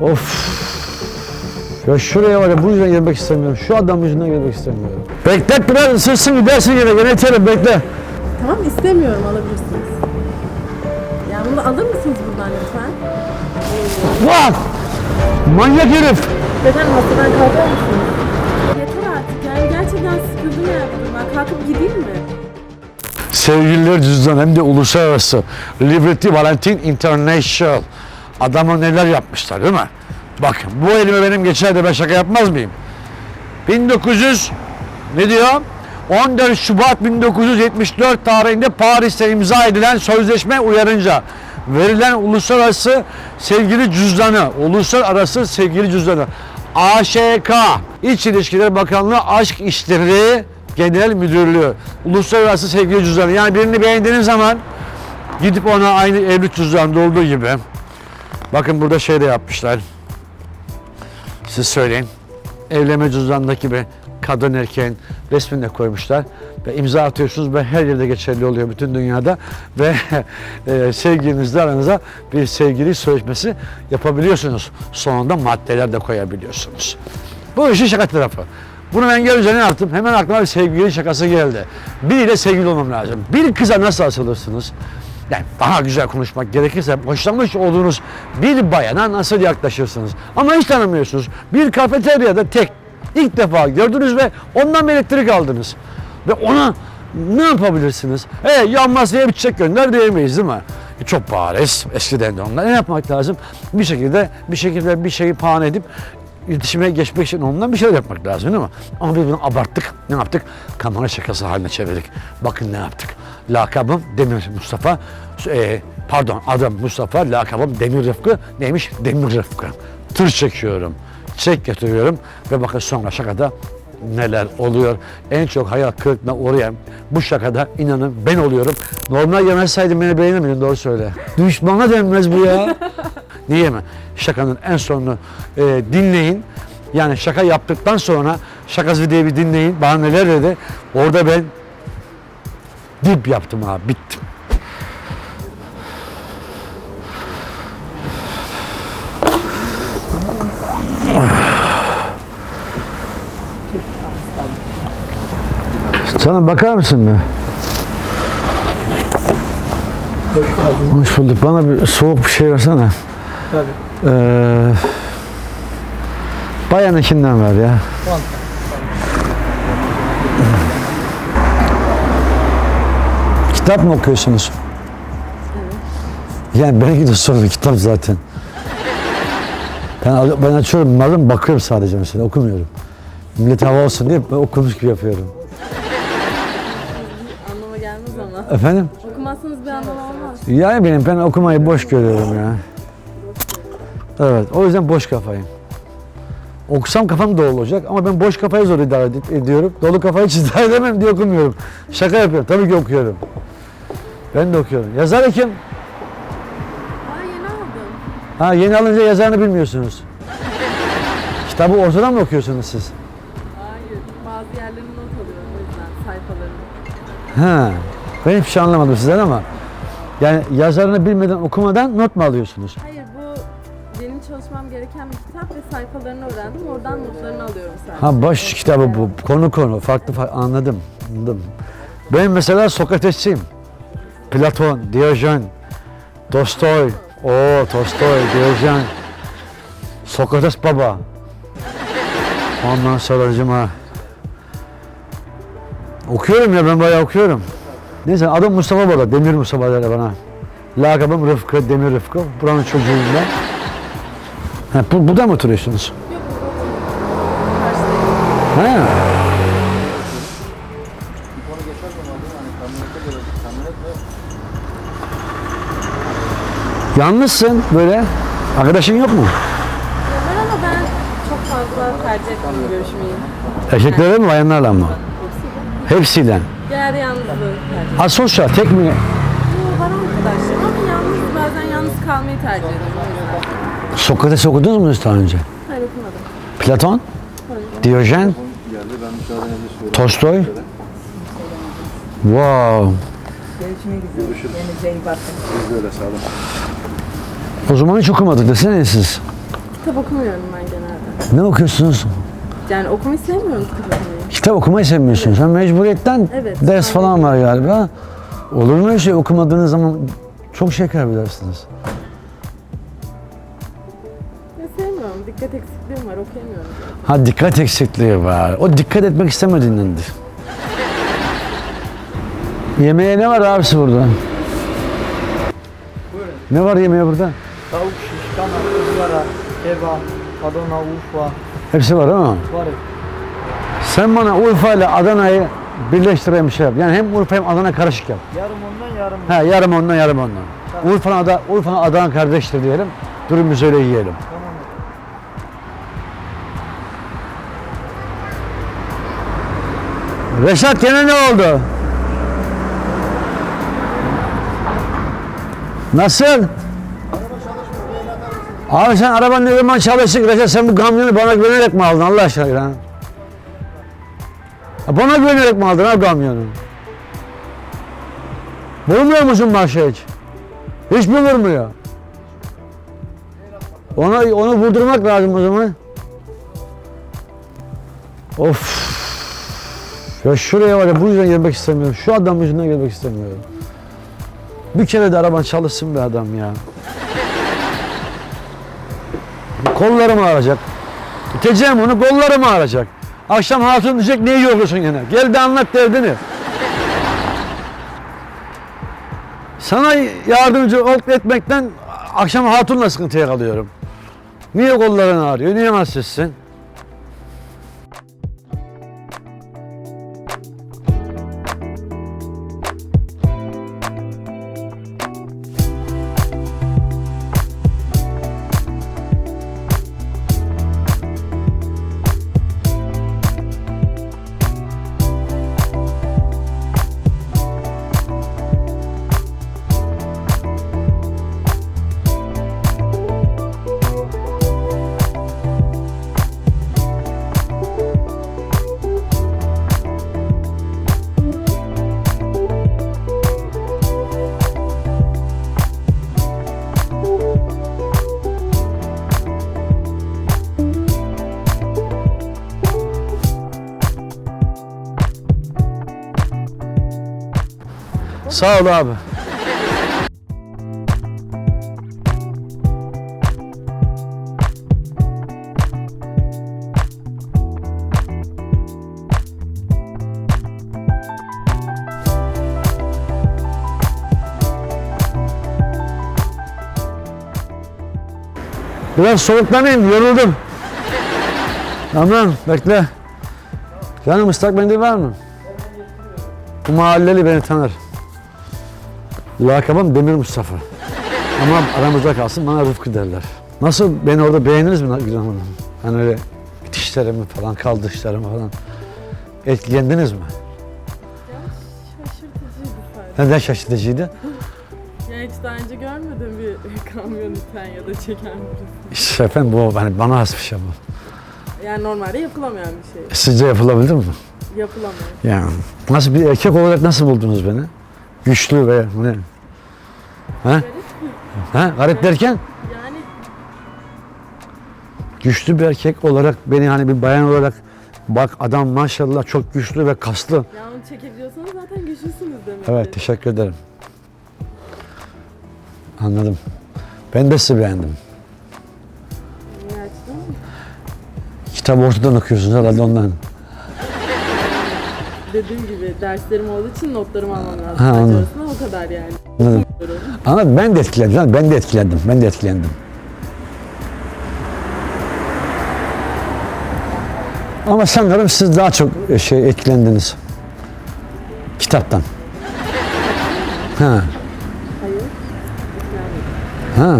Of. Ya şuraya var ya bu yüzden gelmek istemiyorum. Şu adam yüzünden gelmek istemiyorum. Beklet biraz ısırsın gidersin yine. Gene yeterim bekle. Tamam istemiyorum alabilirsiniz. Yani bunu alır mısınız buradan lütfen? Lan! Manyak herif! Beden masadan kalkar mısınız? Yeter artık yani gerçekten sıkıldım ya bundan. Kalkıp gideyim mi? Sevgililer cüzdan hem de uluslararası. Liberty Valentin International. Adama neler yapmışlar değil mi? Bakın bu elime benim geçer de ben şaka yapmaz mıyım? 1900 ne diyor? 14 Şubat 1974 tarihinde Paris'te imza edilen sözleşme uyarınca verilen uluslararası sevgili cüzdanı, uluslararası sevgili cüzdanı AŞK İç İlişkiler Bakanlığı Aşk İşleri Genel Müdürlüğü Uluslararası Sevgili Cüzdanı. Yani birini beğendiğiniz zaman gidip ona aynı evlilik cüzdanında olduğu gibi bakın burada şey de yapmışlar. Siz söyleyin. Evlenme cüzdanındaki gibi kadın erkeğin resmini de koymuşlar. Ve imza atıyorsunuz ve her yerde geçerli oluyor bütün dünyada. Ve e, sevgilinizle aranıza bir sevgili sözleşmesi yapabiliyorsunuz. Sonunda maddeler de koyabiliyorsunuz. Bu işin şaka tarafı. Bunu ben görünce ne yaptım? Hemen aklıma bir sevgili şakası geldi. Biriyle sevgili olmam lazım. Bir kıza nasıl asılırsınız? Yani daha güzel konuşmak gerekirse hoşlanmış olduğunuz bir bayana nasıl yaklaşırsınız? Ama hiç tanımıyorsunuz. Bir kafeteryada tek ilk defa gördünüz ve ondan bir elektrik aldınız. Ve ona ne yapabilirsiniz? E yan masaya bir çiçek gönder diyemeyiz değil mi? E, çok bariz eskiden de onlar. Ne yapmak lazım? Bir şekilde bir şekilde bir şeyi puan edip iletişime geçmek için ondan bir şeyler yapmak lazım değil mi? Ama biz bunu abarttık. Ne yaptık? Kamera şakası haline çevirdik. Bakın ne yaptık. Lakabım Demir Mustafa. e, pardon adım Mustafa. Lakabım Demir Rıfkı. Neymiş? Demir Rıfkı. Tır çekiyorum. Çek getiriyorum. Ve bakın sonra şakada neler oluyor. En çok hayal kırıklığına uğrayan bu şakada inanın ben oluyorum. Normal yemezseydim beni beğenir miydin? Doğru söyle. Düşmana denmez bu ya. Niye mi? Şakanın en sonunu e, dinleyin. Yani şaka yaptıktan sonra şakası diye bir dinleyin. Bana neler dedi. Orada ben dip yaptım abi. Bittim. Sana bakar mısın be? Hoş bulduk. Bana bir soğuk bir şey versene. Tabii. Ee, bayan ekinden ver ya. Kitap mı okuyorsunuz? Yani benimki de soru kitap zaten. Ben, ben açıyorum bunlardan bakıyorum sadece mesela okumuyorum. Millet hava olsun diye ben okumuş gibi yapıyorum. Anlama gelmez ama. Efendim? Okumazsanız bir anlamı olmaz. Yani benim ben okumayı boş görüyorum ya. Evet, o yüzden boş kafayım. Okusam kafam dolu olacak ama ben boş kafayı zor idare ed- ediyorum. Dolu kafayı hiç idare edemem diye okumuyorum. Şaka yapıyorum. Tabii ki okuyorum. Ben de okuyorum. Yazar kim? Aa yeni aldım. Ha yeni alınca yazarını bilmiyorsunuz. Kitabı ortadan mı okuyorsunuz siz? Hayır. Bazı yerlerini not alıyorum o yüzden sayfalarını. Ha. Ben hiçbir şey anlamadım sizden ama. Yani yazarını bilmeden okumadan not mu alıyorsunuz? Hayır çalışmam gereken bir kitap ve sayfalarını öğrendim. Oradan notlarını alıyorum sadece. Ha baş kitabı bu. Konu konu. Farklı farklı. Anladım. Anladım. Ben mesela Sokratesçiyim. Platon, Diyojen, Tolstoy. O Tolstoy, Diyojen. Sokrates baba. Ondan sonra cuma. Okuyorum ya ben bayağı okuyorum. Neyse adım Mustafa Baba. Demir Mustafa derler bana. Lakabım Rıfkı, Demir Rıfkı. Buranın çocuğuyum ben. Ha, bu, burada mı oturuyorsunuz? Karşıdayım. Ha. Yalnızsın böyle. Arkadaşın yok mu? Var ama ben çok fazla tercih etmiyorum görüşmeyi. Erkeklerle mi bayanlarla mı? Hepsiyle. Diğer yalnızlığı tercih ediyorum. Asosyal tek mi? Bu var arkadaşlarım ama yalnız bazen yalnız kalmayı tercih ediyorum. Sokrates okudunuz mu daha önce? Hayır okumadım. Platon, Diyojen, Tolstoy. Wow. Biz de öyle sağ olun. O zaman hiç okumadık desene siz. kitap okumuyorum ben genelde. Ne okuyorsunuz? Yani okumayı sevmiyorum kitap okumayı. Kitap okumayı sevmiyorsunuz. Sen mecburiyetten Evet, ders falan var galiba. Olur mu öyle şey okumadığınız zaman çok şey kaybedersiniz. Dikkat eksikliğim var. Okuyamıyorum zaten. Ha dikkat eksikliği var. O dikkat etmek istemediğindendir. Yemeğe ne var abisi burada? Buyurun. Ne var yemeğe burada? Tavuk şiş, kanat, ızgara, kebap, Adana, Urfa Hepsi var ama. var. Sen bana Urfa ile Adana'yı birleştireyim şey yap. Yani hem Urfa hem Adana karışık yap. Yarım ondan yarım Ha yarım ondan yarım ondan. Urfa Ada Urfa Adana kardeştir diyelim. Durun biz öyle yiyelim. Tamam. Reşat gene ne oldu? Nasıl? Abi sen araban ne zaman çalıştık Reşat sen bu kamyonu bana güvenerek mi aldın Allah aşkına ya? Bana güvenerek mi aldın ha kamyonu? Vurmuyor musun başa hiç? Hiç mi vurmuyor? Ona, onu vurdurmak lazım o zaman. Of. Ya şuraya var ya bu yüzden gelmek istemiyorum. Şu adam yüzünden gelmek istemiyorum. Bir kere de araban çalışsın be adam ya. Kollarım ağrıyacak. İteceğim onu kollarım ağrıyacak. Akşam hatun diyecek ne yiyorsun yine? Gel de anlat derdini. Sana yardımcı ol etmekten akşam hatunla sıkıntıya kalıyorum. Niye kolların ağrıyor? Niye halsizsin? Sağ ol abi. Biraz soluklanayım, yoruldum. Tamam, bekle. Canım ıslak mendil var mı? Bu mahalleli beni tanır. Lakabım Demir Mustafa. Ama aramızda kalsın bana Rıfkı derler. Nasıl beni orada beğendiniz mi Gülhan Hanım? Hani öyle itişlerimi falan, kaldırışlarımı falan. Etkilendiniz mi? Neden şaşırtıcıydı? Ya hiç daha önce görmedim bir kamyon iten ya da çeken birisi. İşte efendim bu hani bana has bir şey bu. Yani normalde yapılamayan bir şey. Sizce yapılabilir mi? Yapılamıyor. Yani nasıl bir erkek olarak nasıl buldunuz beni? Güçlü ve ne? Ha? Ha? Garip derken? Yani Güçlü bir erkek olarak beni hani bir bayan olarak bak adam maşallah çok güçlü ve kaslı. ya onu çekebiliyorsanız zaten güçlüsünüz demek. Evet teşekkür ederim. Anladım. Ben de sizi beğendim. Niye açtın? Kitabı ortadan okuyorsunuz herhalde ondan. Dediğim gibi derslerim olduğu için notlarımı almam lazım. Ha, anladım. o kadar yani. Anladım. Ama ben de etkilendim. Ben de etkilendim. Ben de etkilendim. Ama sanırım siz daha çok şey etkilendiniz. Kitaptan. Ha. Hayır. Ha.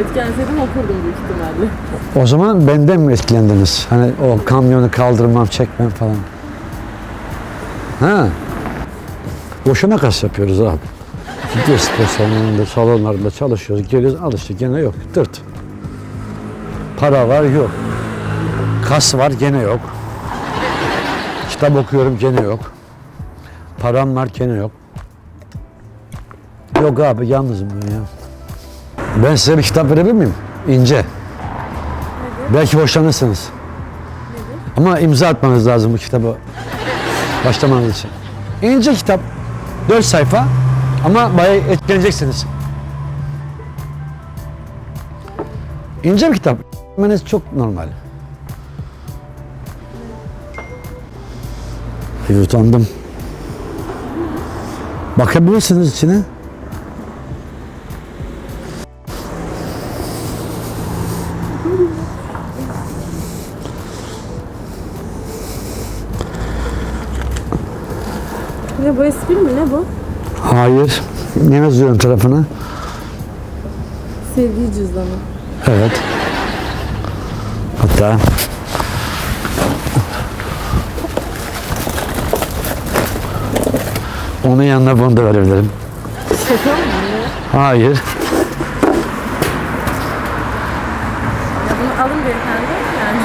Etkilenseydim okurdum büyük ihtimalle. O zaman benden mi etkilendiniz? Hani o kamyonu kaldırmam, çekmem falan. Ha. Boşuna kas yapıyoruz abi. Gidiyoruz spor salonunda, salonlarında çalışıyoruz, geliyoruz, al işte gene yok, tırt. Para var, yok. Kas var, gene yok. Kitap okuyorum, gene yok. Param var, gene yok. Yok abi, yalnızım ben ya. Ben size bir kitap verebilir miyim? İnce. Belki hoşlanırsınız. Ama imza atmanız lazım bu kitaba başlamanız için. İnce kitap. 4 sayfa ama bayağı etkileneceksiniz. İnce bir kitap. Etkilenmeniz çok normal. Ay, utandım. Bakabilirsiniz içine. Espri mi ne bu? Hayır. Ne yazıyorum tarafına? Sevgi cüzdanı. Evet. Hatta onun yanına bunu da verebilirim. Şaka mı? Hayır. Ya bunu alın beyefendi yani.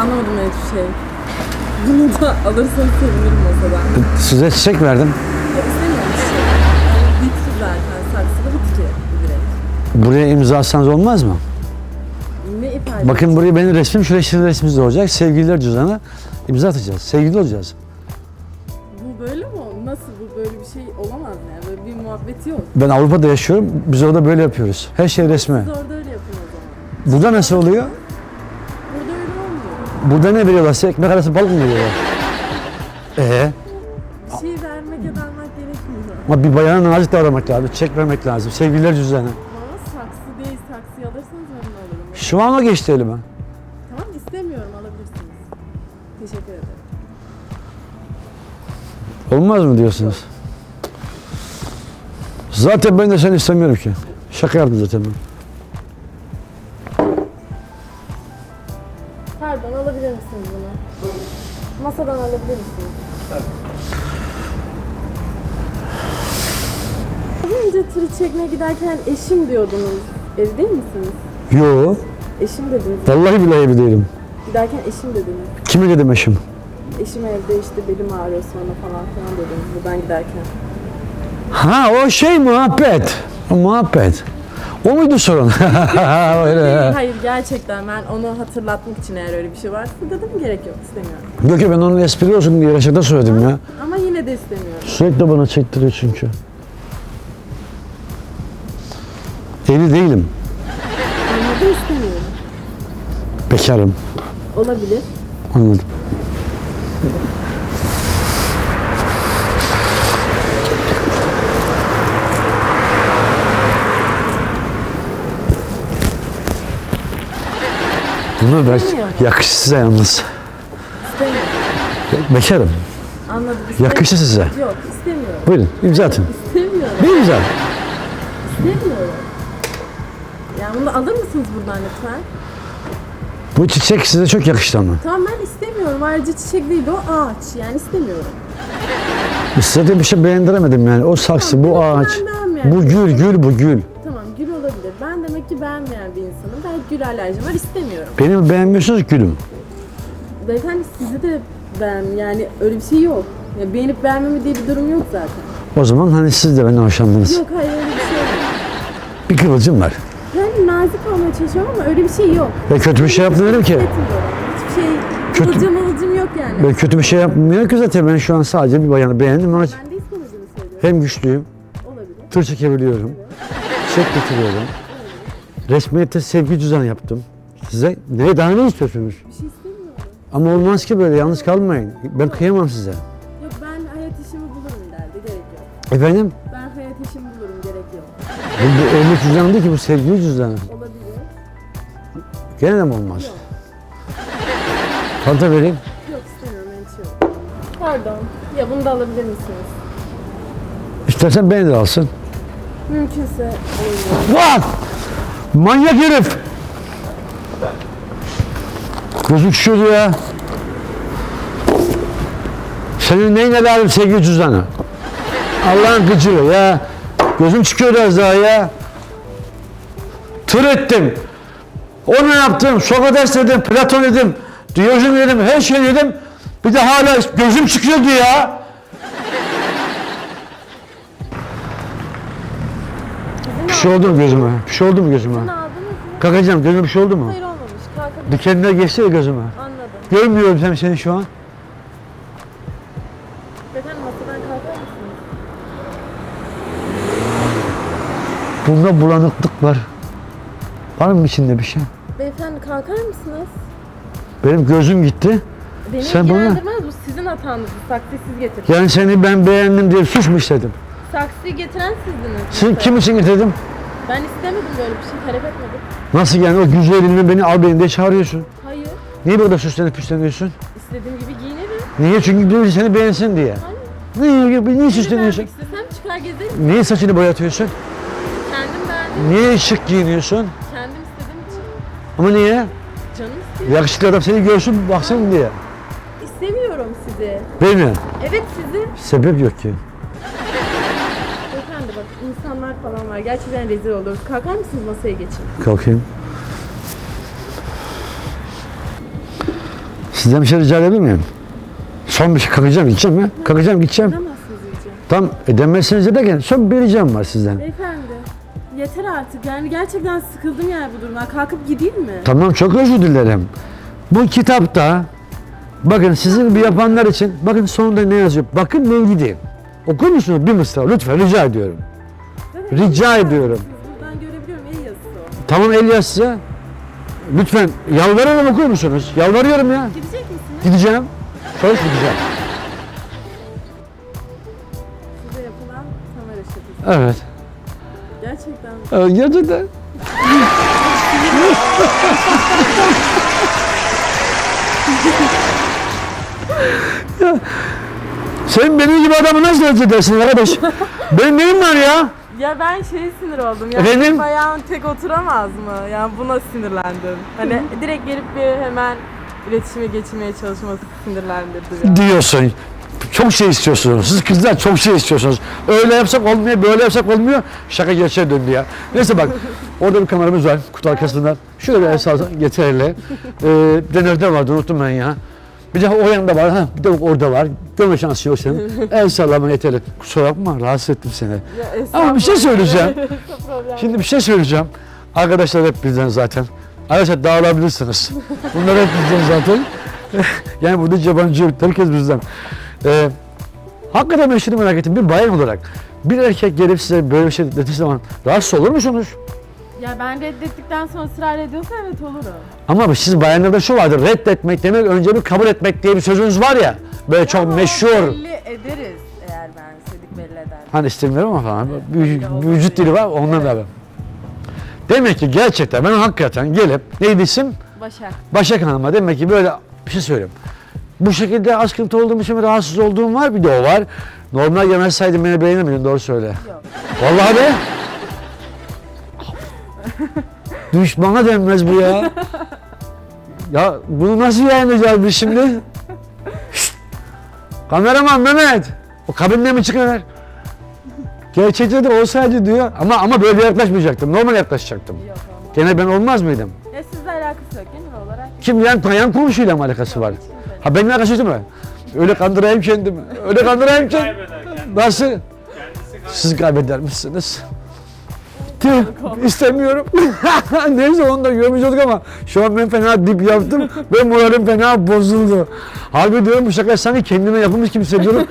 Anlamadım hiçbir şey. Bunu da alırsanız sevinirim masadan. Size çiçek verdim. Yok istemiyorum şey. Yani bitki zaten. Saksıda bitki direkt. Buraya imza atsanız olmaz mı? Ne ifade Bakın buraya benim resmim, şuraya sizin resminiz de olacak. Sevgililer cüzdanı imza atacağız. Sevgili olacağız. Bu böyle mi? oldu? Nasıl bu böyle bir şey olamaz yani. Böyle bir muhabbeti yok. Ben Avrupa'da yaşıyorum. Biz orada böyle yapıyoruz. Her şey resmi. Siz orada öyle yapın o zaman. Burada nasıl oluyor? Burada ne veriyorlar? Size ekmek arası balık mı veriyorlar? Ee, Bir şey vermek ya da almak gerekmiyor. ama bir bayana nazik davranmak lazım. Çek vermek lazım. Sevgililer cüzdanı. Ama saksı değil. Saksıyı alırsanız memnun olurum. Şu an o geçti elime. Tamam istemiyorum alabilirsiniz. Teşekkür ederim. Olmaz mı diyorsunuz? Zaten ben de seni istemiyorum ki. Şaka yaptım zaten ben. Masadan alabilir misiniz? Az önce tır çekmeye giderken eşim diyordunuz. Ev değil misiniz? Yo, Eşim dediniz. vallahi billahi evli değilim. Giderken eşim dediniz. Kimi dedim eşim? Eşim evde işte belim ağrıyor sonra falan filan dediniz buradan giderken. Ha o şey muhabbet. O muhabbet. O muydu sorun? Öyle. Hayır gerçekten ben onu hatırlatmak için eğer öyle bir şey varsa dedim gerek yok istemiyorum. Yok ki ben onun espri olsun diye Reşat'a söyledim ya. Ama yine de istemiyorum. Sürekli bana çektiriyor çünkü. Evli değilim. Anladım istemiyorum. Bekarım. Olabilir. Anladım. Bunu da yakışır size yalnız. İstemiyorum. Bekarım. Anladım. Yakışır size. Yok istemiyorum. Buyurun imza atın. İstemiyorum. Bir imza. İstemiyorum. Yani bunu alır mısınız buradan lütfen? Bu çiçek size çok yakıştı ama. Tamam ben istemiyorum. Ayrıca çiçek değil o ağaç. Yani istemiyorum. Size de bir şey beğendiremedim yani. O saksı, bu ağaç. Bu gül, gül bu gül. Ki beğenmeyen bir insanım. Belki gül alerjim var istemiyorum. Beni beğenmiyorsunuz gülüm. Beyefendi sizi de beğen yani öyle bir şey yok. Ya beğenip beğenmeme diye bir durum yok zaten. O zaman hani siz de benden hoşlandınız. Yok hayır öyle bir şey yok. Bir kıvılcım var. Yani nazik olmaya çalışıyorum ama öyle bir şey yok. Ben kötü bir şey dedim ki. Hiçbir şey Kötü- kıvılcım mıvılcım yok yani. Ben kötü bir şey yapmıyorum ki zaten. Ben şu an sadece bir bayanı beğendim. Ona Ben de istemediğimi söylüyorum. hem güçlüyüm, Olabilir. tır çekebiliyorum, çiçek getiriyorum. Resmiyette sevgi cüzdanı yaptım. Size ne daha ne istiyorsunuz? Bir şey istemiyorum. Ama olmaz ki böyle yalnız kalmayın. Ben kıyamam size. Yok ben hayat işimi bulurum ileride gerek yok. Efendim? Ben hayat işimi bulurum gerek yok. Bu, bu evlilik cüzdanı değil ki bu sevgi cüzdanı. Olabilir. Gene de mi olmaz? Yok. Fanta vereyim. Yok istemiyorum endişe yok. Pardon. Ya bunu da alabilir misiniz? İstersen beni de alsın. Mümkünse olur. Lan! Manyak herif! Gözüm çıkıyordu ya. Senin neyine lazım sevgi cüzdanı? Allah'ın gıcığı ya. Gözüm çıkıyordu az daha ya. Tır ettim. Onu yaptım. Sokrates dedim, Platon dedim, Diyojen dedim, her şey dedim. Bir de hala gözüm çıkıyordu ya. Bir şey oldu mu gözüme? Bir şey oldu mu gözüme? Bunu aldınız mı? Kalkacağım. Gözüme bir şey oldu mu? Hayır olmadı. Dikenler geçti ya gözüme. Anladım. Görmüyorum sen seni şu an. Beyefendi masadan kalkar mısınız? Bunda bulanıklık var. Var mı içinde bir şey? Beyefendi kalkar mısınız? Benim gözüm gitti. Beni Sen bana- ilgilendirmez bu sizin hatanız. Saksıyı siz getirdiniz. Yani seni ben beğendim diye suç mu istedim? Saksıyı getiren sizdiniz. Sen Lütfen. kim için getirdim? Ben istemedim böyle bir şey. Talep etmedim. Nasıl yani o güzel elini beni al beni diye çağırıyorsun. Hayır. Niye burada süslenip püsleniyorsun? İstediğim gibi giyinirim. Niye? Çünkü biri seni beğensin diye. Hayır. Niye, niye Beni süsleniyorsun? istesem çıkar gezerim. Niye saçını boyatıyorsun? Kendim beğendim. Niye şık giyiniyorsun? Kendim istediğim için. Ama niye? Canım istiyor. Yakışıklı adam seni görsün baksın diye. İstemiyorum sizi. Beni. Evet sizi. Sebep yok ki. Var. Gerçekten rezil oluruz. Kalkar mısınız masaya geçin? Kalkayım. Sizden bir şey rica edebilir miyim? Son bir şey kalkacağım gideceğim mi? Kalkacağım gideceğim. Edemezsiniz diyeceğim. Tam edemezsiniz derken son bir ricam var sizden. Beyefendi. Yeter artık. Yani gerçekten sıkıldım yani bu durumdan. Kalkıp gideyim mi? Tamam çok özür dilerim. Bu kitapta bakın sizin gibi yapanlar için bakın sonunda ne yazıyor? Bakın ne gideyim. Okur musunuz bir mısra lütfen rica ediyorum. Rica ediyorum. Buradan görebiliyorum. El yazısı o. Tamam el yazısı. Lütfen yalvarıyorum okur musunuz? Yalvarıyorum ya. Gidecek misiniz? Gideceğim. Söz gideceğim. Size yapılan kamera şakası. Evet. Gerçekten. Evet, gerçekten. Sen benim gibi adamı nasıl reddedersin arkadaş? benim neyim var ya? Ya ben şey sinir oldum. Ya Efendim? Efendim? ayağın tek oturamaz mı? Yani buna sinirlendim. Hani direkt gelip bir hemen iletişime geçirmeye çalışması sinirlendirdi ya. Diyorsun. Çok şey istiyorsunuz. Siz kızlar çok şey istiyorsunuz. Öyle yapsak olmuyor, böyle yapsak olmuyor. Şaka gerçeğe döndü ya. Neyse bak, orada bir kameramız var kutu arkasından. Şöyle bir getir elle. Ee, bir de nerede vardı unuttum ben ya. Bir de o yanında var, ha, bir de orada var. Görme şansı yok senin. El sallama yeterli. Kusura bakma, rahatsız ettim seni. Ama bir şey söyleyeceğim. Şimdi bir şey söyleyeceğim. Arkadaşlar hep bizden zaten. Arkadaşlar dağılabilirsiniz. Bunlar hep bizden zaten. yani burada yabancı yok. Herkes bizden. Ee, hakikaten ben şunu merak ettim. Bir bayan olarak bir erkek gelip size böyle bir şey dediği zaman rahatsız olur musunuz? Ya ben reddettikten sonra ısrar ediyorsa evet olurum. Ama siz bayanlarda şu vardır. Reddetmek demek önce bir kabul etmek diye bir sözünüz var ya. Böyle çok Ama meşhur. Belli ederiz eğer ben istedik belli eder. Hani istemiyorum ama falan. Bir, bir vücut dili var ondan da. Demek ki gerçekten ben hakikaten gelip neydi isim? Başak. Başak Hanım'a demek ki böyle bir şey söyleyeyim. Bu şekilde askıntı olduğum için rahatsız olduğum var bir de o var. Normal yemezseydim beni beğenir miydin doğru söyle. Yok. Vallahi be. Düşmana denmez bu ya. Ya bunu nasıl yayınlayacağız biz şimdi? Şşt! Kameraman Mehmet. O kabinden mi çıkıyorlar? Gerçekte de olsaydı diyor ama ama böyle yaklaşmayacaktım. Normal yaklaşacaktım. Yok olmaz. Gene ben olmaz mıydım? Ya sizle alakası yok genel olarak. Kim yan bayan komşuyla mı alakası var? Ha benimle alakası yok mu? Öyle kandırayım kendimi. Öyle kandırayım kendimi. Nasıl? Siz kaybeder misiniz? Tüh, istemiyorum. Neyse onu da görmüş olduk ama şu an ben fena dip yaptım ve moralim fena bozuldu. Harbi diyorum bu şaka sanki kendime yapılmış gibi hissediyorum.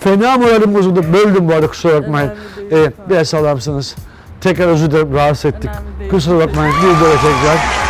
fena moralim bozuldu. Böldüm bu arada kusura bakmayın. Ee, biraz sağlar mısınız? Tekrar özür dilerim rahatsız ettik. Kusura bakmayın. Bir de tekrar.